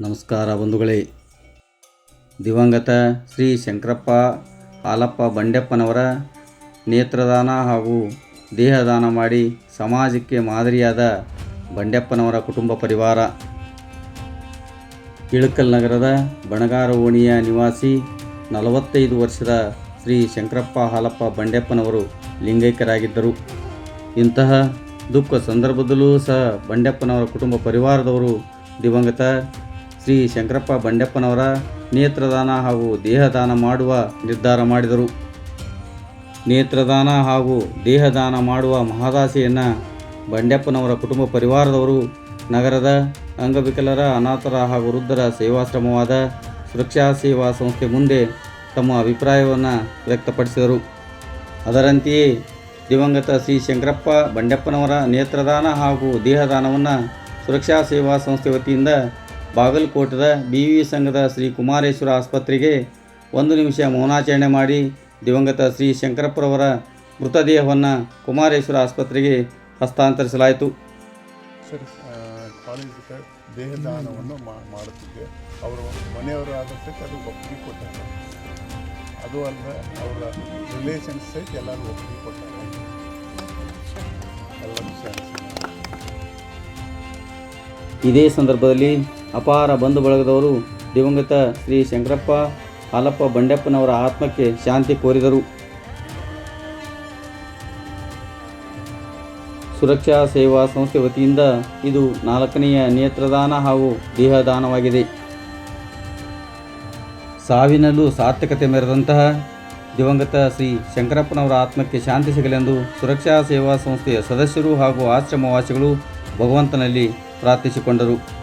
ನಮಸ್ಕಾರ ಬಂಧುಗಳೇ. ದಿವಂಗತ ಶ್ರೀ ಶಂಕರಪ್ಪ ಹಾಲಪ್ಪ ಬಂಡೆಪ್ಪನವರ ನೇತ್ರದಾನ ಹಾಗೂ ದೇಹದಾನ ಮಾಡಿ ಸಮಾಜಕ್ಕೆ ಮಾದರಿಯಾದ ಬಂಡೆಪ್ಪನವರ ಕುಟುಂಬ ಪರಿವಾರ. ಇಳಕಲ್ ನಗರದ ಬಣಗಾರ ಓಣಿಯ ನಿವಾಸಿ ನಲವತ್ತೈದು ವರ್ಷದ ಶ್ರೀ ಶಂಕರಪ್ಪ ಹಾಲಪ್ಪ ಬಂಡೆಪ್ಪನವರು ಲಿಂಗೈಕ್ಯರಾಗಿದ್ದರು. ಇಂತಹ ದುಃಖ ಸಂದರ್ಭದಲ್ಲೂ ಸಹ ಬಂಡೆಪ್ಪನವರ ಕುಟುಂಬ ಪರಿವಾರದವರು ದಿವಂಗತ ಶ್ರೀ ಶಂಕರಪ್ಪ ಬಂಡೆಪ್ಪನವರ ನೇತ್ರದಾನ ಹಾಗೂ ದೇಹದಾನ ಮಾಡುವ ನಿರ್ಧಾರ ಮಾಡಿದರು. ನೇತ್ರದಾನ ಹಾಗೂ ದೇಹದಾನ ಮಾಡುವ ಮಹದಾಸೆಯನ್ನು ಬಂಡೆಪ್ಪನವರ ಕುಟುಂಬ ಪರಿವಾರದವರು, ನಗರದ ಅಂಗವಿಕಲರ, ಅನಾಥರ ಹಾಗೂ ವೃದ್ಧರ ಸೇವಾಶ್ರಮವಾದ ಸುರಕ್ಷಾ ಸೇವಾ ಸಂಸ್ಥೆ ಮುಂದೆ ತಮ್ಮ ಅಭಿಪ್ರಾಯವನ್ನು ವ್ಯಕ್ತಪಡಿಸಿದರು. ಅದರಂತೆಯೇ ದಿವಂಗತ ಶ್ರೀ ಶಂಕರಪ್ಪ ಬಂಡೆಪ್ಪನವರ ನೇತ್ರದಾನ ಹಾಗೂ ದೇಹದಾನವನ್ನು ಸುರಕ್ಷಾ ಸೇವಾ ಸಂಸ್ಥೆ ವತಿಯಿಂದ ಬಾಗಲಕೋಟದ ಬಿ ವಿ ಸಂಘದ ಶ್ರೀ ಕುಮಾರೇಶ್ವರ ಆಸ್ಪತ್ರೆಗೆ ಒಂದು ನಿಮಿಷ ಮೌನಾಚರಣೆ ಮಾಡಿ ದಿವಂಗತ ಶ್ರೀ ಶಂಕರಪ್ಪರವರ ಮೃತದೇಹವನ್ನು ಕುಮಾರೇಶ್ವರ ಆಸ್ಪತ್ರೆಗೆ ಹಸ್ತಾಂತರಿಸಲಾಯಿತು. ಸರಿ ಕಾಲೇಜಿಗೆ ದೇಹದಾನವನ್ನು ಮಾಡುತ್ತಿದ್ದೆ. ಅವರು ಮನೆಯವರಾದ ಸಹಿತ ಅದು ಒಪ್ಪಿಗೆ ಕೊಟ್ಟಾರೆ. ಅದು ಅಲ್ಲದೆ ಅವರ ರಿಲೇಷನ್ಸ್ ಸಹಿತ ಎಲ್ಲರೂ ಒಪ್ಪಿಗೆ ಕೊಟ್ಟಾರೆ. ಎಲ್ಲರೂ ಇದೇ ಸಂದರ್ಭದಲ್ಲಿ ಅಪಾರ ಬಂಧು ಬಳಗದವರು ದಿವಂಗತ ಶ್ರೀ ಶಂಕರಪ್ಪ ಹಾಲಪ್ಪ ಬಂಡೆಪ್ಪನವರ ಆತ್ಮಕ್ಕೆ ಶಾಂತಿ ಕೋರಿದರು. ಸುರಕ್ಷಾ ಸೇವಾ ಸಂಸ್ಥೆ ವತಿಯಿಂದ ಇದು ನಾಲ್ಕನೆಯ ನೇತ್ರದಾನ ಹಾಗೂ ದೇಹದಾನವಾಗಿದೆ. ಸಾವಿನಲ್ಲೂ ಸಾರ್ಥಕತೆ ಮೆರೆದಂತಹ ದಿವಂಗತ ಶ್ರೀ ಶಂಕರಪ್ಪನವರ ಆತ್ಮಕ್ಕೆ ಶಾಂತಿ ಸಿಗಲೆಂದು ಸುರಕ್ಷಾ ಸೇವಾ ಸಂಸ್ಥೆಯ ಸದಸ್ಯರು ಹಾಗೂ ಆಶ್ರಮವಾಸಿಗಳು ಭಗವಂತನಲ್ಲಿ ಪ್ರಾರ್ಥಿಸಿಕೊಂಡರು.